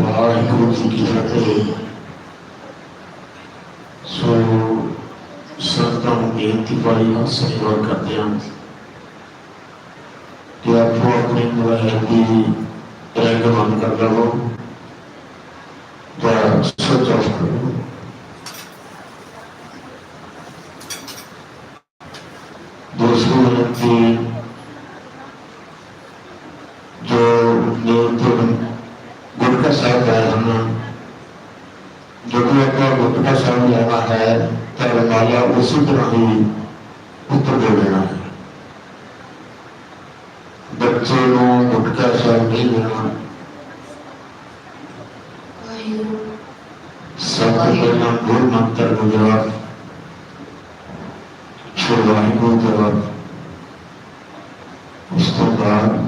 Wahai kau yang kita. pilih, बेनती बड़े हौस से करते हैं कि आपको अपने मुलाहदी रंग बंद कर लो या स्विच ऑफ़ कर लो दूसरी व्यक्ति जो नियंत्रण गुड़ का साथ आया हमने जितने अगर बुद्ध का शरण लेना है तो रंगालिया उसी तरह ही उत्तर दे देना है बच्चे को बुद्ध शरण नहीं लेना सबसे लेना गुरु मंत्र को जवाब छोड़ जवाब उस तो बाद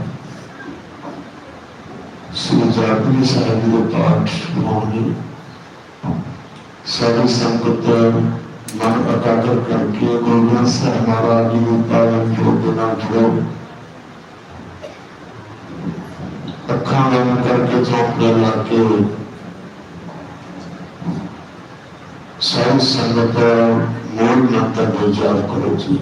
श्री जापनी साहब पाठ सभी संकट मन एकाग्र करके गुरुजन से हमारा जीवता जो बिना जो अखा बंद करके जो में लाके सही संगत मूल मंत्र विचार करो जी।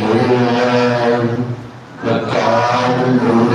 Lord, the God who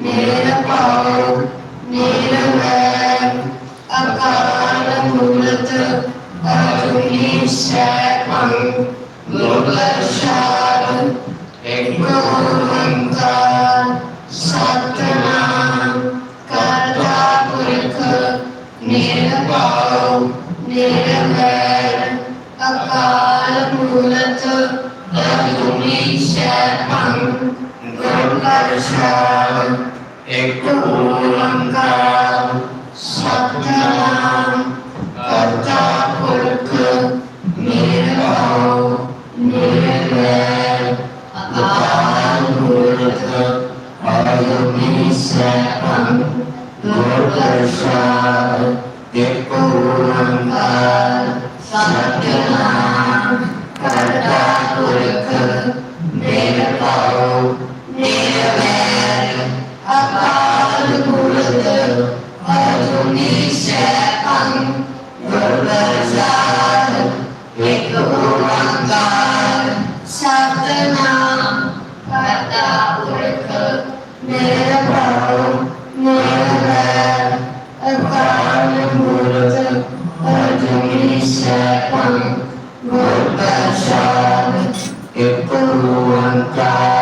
నేల పావు నేల ชาเอกภูลังกาสัพพาปัจจาพุทธมีเรามีแงอาภูริตอายุมิเสพังบุตรชาเอกภูลังกาสัพพาปัจจาพุทธ เอกรูนใจ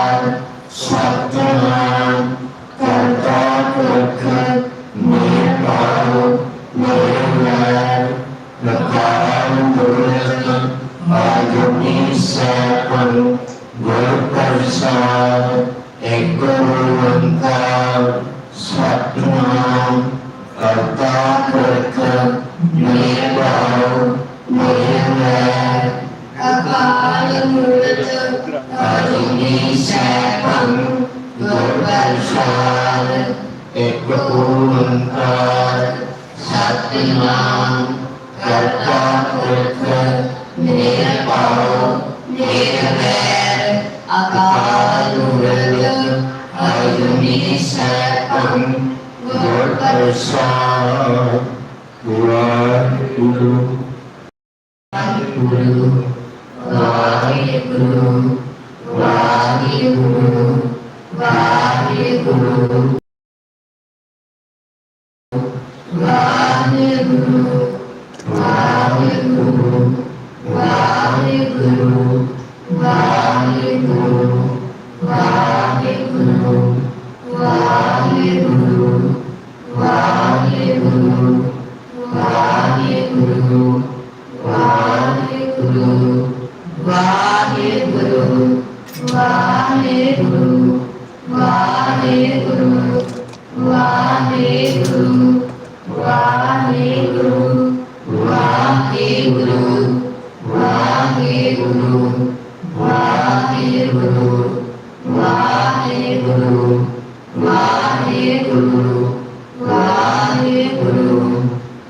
पूर्वन्ताय शक्तिमां कर्ता कृत्व निरपाओ निरवैर अकालुरल अयुनिशकं गुरुप्रसाद गुरु गुरु वाहे गुरु वाहे गुरु वाहे गुरु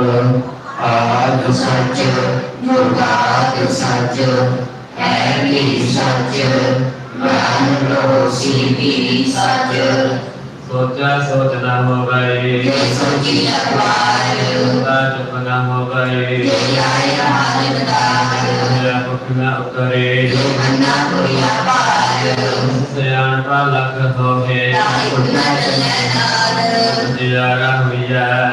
ਆਦ ਸੱਚ ਜੁਗਾਦ ਸੱਚ ਹੈ ਵੀ ਸੱਚ ਮਨ ਲੋ ਸੀਦੀ ਸੱਚ ਸੋਚਾ ਸੋਚ ਨਾ ਹੋਵੇ ਜੇ ਸੋਚੀ ਅਖਬਾਰ ਸੋਚਾ ਚੁੱਪ ਨਾ ਹੋਵੇ ਜੇ ਆਏ ਹਾਲ ਦਾਰ ਮੇਰਾ ਭੁੱਖ ਨਾ ਉਤਰੇ ਜੇ ਮੰਨਾ ਕੋਈ ਅਪਾਰ ਸਿਆਣ ਪਾ ਲੱਖ ਹੋਵੇ ਤਾਈ ਉਨਾ ਚੱਲੇ ਨਾਲ ਜਿਆਰਾ ਹੋਈਆ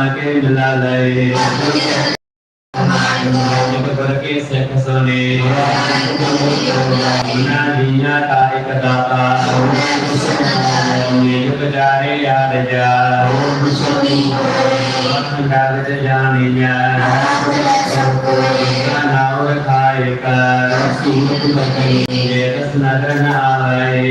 जमा के मिला लाए जब करके सेठ सोने बिना बिना तारिक दाता जब जारे यार जा डाल जाने जा नाव खाए कर नगर न आए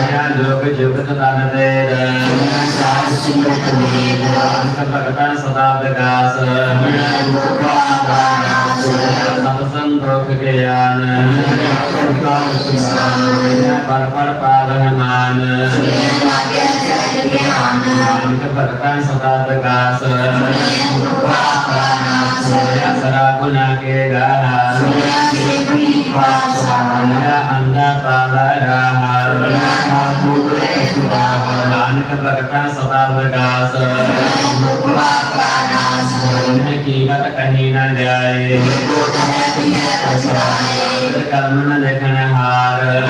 pertanyaan dua kerja berkenaan dengan kata-kataan serta bekas Tentang roh kekayaan Para-para pahaman Kepatakan serta tegas Asara guna kegahan Anda para dah ಕರ್ಮನ ಲೇಖನಹಾರ